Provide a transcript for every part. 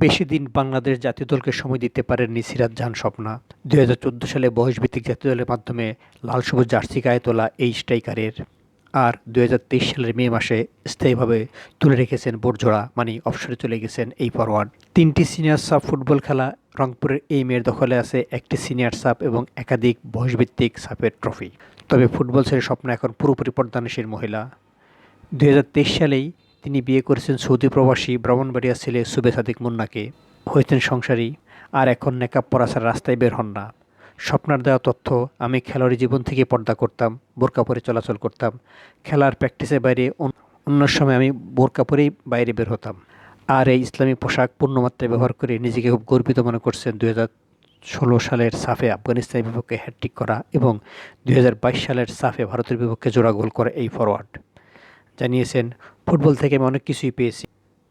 বেশি দিন বাংলাদেশ জাতীয় দলকে সময় দিতে পারেননি সিরাজ জাহান স্বপ্না। দুই হাজার চোদ্দ সালে বয়সভিত্তিক জাতীয় দলের মাধ্যমে লাল সবুজ জার্সি গায়ে তোলা এই স্ট্রাইকারের। আর দুই হাজার তেইশ সালের মে মাসে স্থায়ীভাবে তুলে রেখেছেন বোরজোড়া মানে অবসরে চলে গেছেন এই ফরওয়ার্ড তিনটি সিনিয়র সাব ফুটবল খেলা রংপুরের এই মেয়ের দখলে আছে একটি সিনিয়র সাব এবং একাধিক বয়সভিত্তিক সাপের ট্রফি। তবে ফুটবল ছেড়ে স্বপ্ন এখন পুরোপুরি পর্দানশীল মহিলা। দুই হাজার তেইশ সালেই তিনি বিয়ে করেছেন সৌদি প্রবাসী ব্রাহ্মণবাড়িয়া ছেলে সুবে সাদিক মুন্নাকে। হয়েছেন সংসারী, আর এখন নেকাব পরা ছাড়া রাস্তায় বের হন না। স্বপ্নার দেওয়া তথ্য, আমি খেলোয়াড়ি জীবন থেকে পর্দা করতাম, বোরকা পরে চলাচল করতাম। খেলার প্র্যাকটিসের বাইরে অন্য সময় আমি বোরকা পরেই বাইরে বের হতাম। আর এই ইসলামী পোশাক পূর্ণমাত্রায় ব্যবহার করে নিজেকে খুব গর্বিত মনে করছেন হাজার ষোলো সালের সাফে আফগানিস্তানের বিপক্ষে হ্যাট্রিক করা এবং দুই হাজার বাইশ সালের সাফে ভারতের বিপক্ষে জোড়া গোল করা এই ফরওয়ার্ড জানিয়েছেন, ফুটবল থেকে আমি অনেক কিছুই পেয়েছি,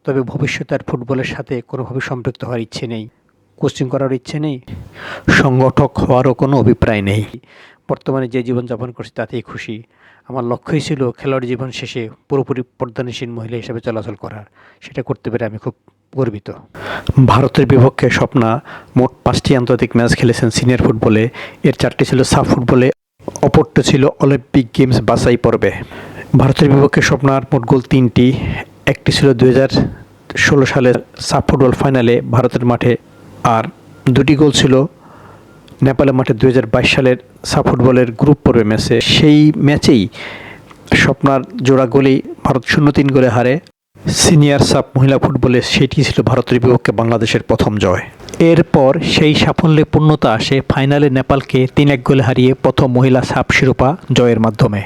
তবে ভবিষ্যতে আর ফুটবলের সাথে কোনোভাবে সম্পৃক্ত হওয়ার ইচ্ছে নেই, কোচিং করার ইচ্ছে নেই, সংগঠক হওয়ারও কোনো অভিপ্রায় নেই। বর্তমানে যে জীবনযাপন করছি তাতেই খুশি। আমার লক্ষ্যই ছিল খেলোয়াড় জীবন শেষে পুরোপুরি পর্দানিসীন মহিলা হিসেবে চলাচল করার, সেটা করতে পেরে আমি খুব গর্বিত। ভারতের বিপক্ষে স্বপ্না মোট পাঁচটি আন্তর্জাতিক ম্যাচ খেলেছেন সিনিয়র ফুটবলে। এর চারটি ছিল সাব ফুটবলে, অপরটি ছিল অলিম্পিক গেমস বাছাই পর্বে। ভারতের বিপক্ষে স্বপ্নার মোট গোল তিনটি। একটি ছিল হাজার ষোলো সালের সাব ফুটবল ফাইনালে ভারতের মাঠে, আর দুটি গোল ছিল নেপালের মাঠে দুই হাজার বাইশ সালের সাব ফুটবলের গ্রুপ পর্বে ম্যাচে। সেই ম্যাচেই স্বপ্নার জোড়া গোলেই ভারত শূন্য তিন গোলে হারে। সিনিয়র সাব মহিলা ফুটবলে সেটি ছিল ভারতের বিপক্ষে বাংলাদেশের প্রথম জয়। এরপর সেই সাফল্যে পূর্ণতা আসে ফাইনালে নেপালকে তিন এক গোলে হারিয়ে প্রথম মহিলা সাব শিরোপা জয়ের মাধ্যমে।